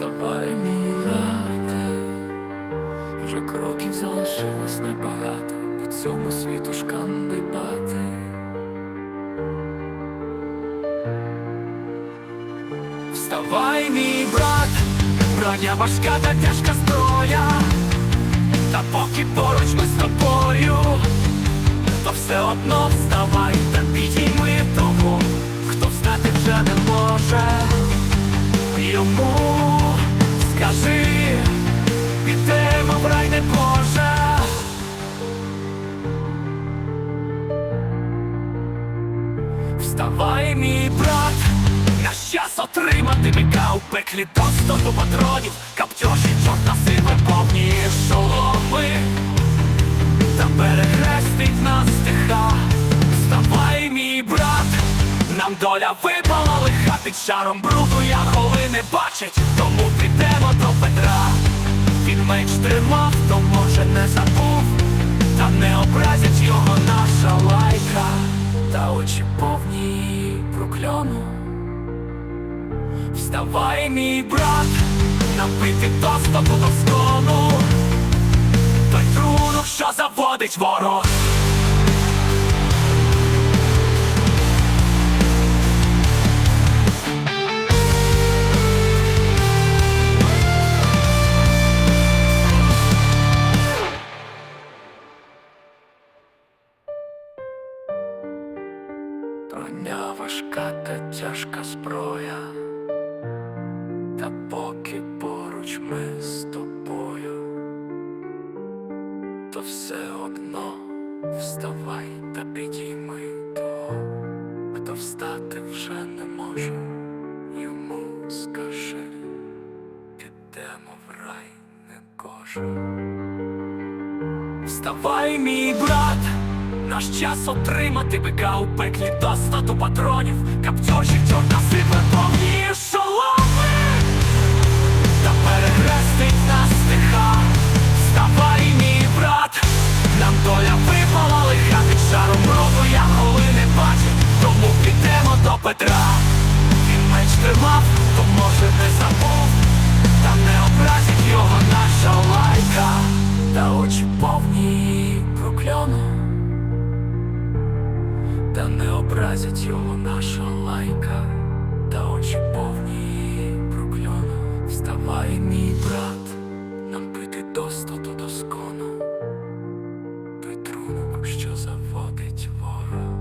Вставай, мій брате, вже кроків залишилось небагато по цьому світу шкандибати. Вставай, мій брат, броня важка та тяжка зброя, та поки поруч ми з тобою, то все одно вставай. Скажи, підемо в рай не Боже. Вставай, мій брат, наш час отримати міка у пеклі до патронів, каптьоші, чорта сиве повні шоломи, та перехрестить нас стиха. Вставай, мій брат, нам доля випала лиха під шаром бруду, я холи не бачить, тому меч тримав, то може не забув, та не образять його наша лайка, та очі повні прокльону. Вставай, мій брат, напити тосто до скону, той трунок, що заводить ворог. Броня важка та тяжка зброя, та поки поруч ми з тобою, то все одно вставай та підійми того, хто встати вже не може, йому скажи, підемо в рай не кожен. Вставай, мій брат, наш час отримати бика у пеклі до стату патронів, каптьоші чорна сипе повні шоломи, та перехрестить нас стиха. Вставай, мій брат, нам доля випала лиха під шаром роду, я коли не бачив, тому підемо до Петра. Він меч тримав, то може не забув, та не образить його наша лайка, образять його наша лайка, та очі повні прокльону. Вставай, мій брат, нам пити достоту доскону, петрунок, що заводить ворог.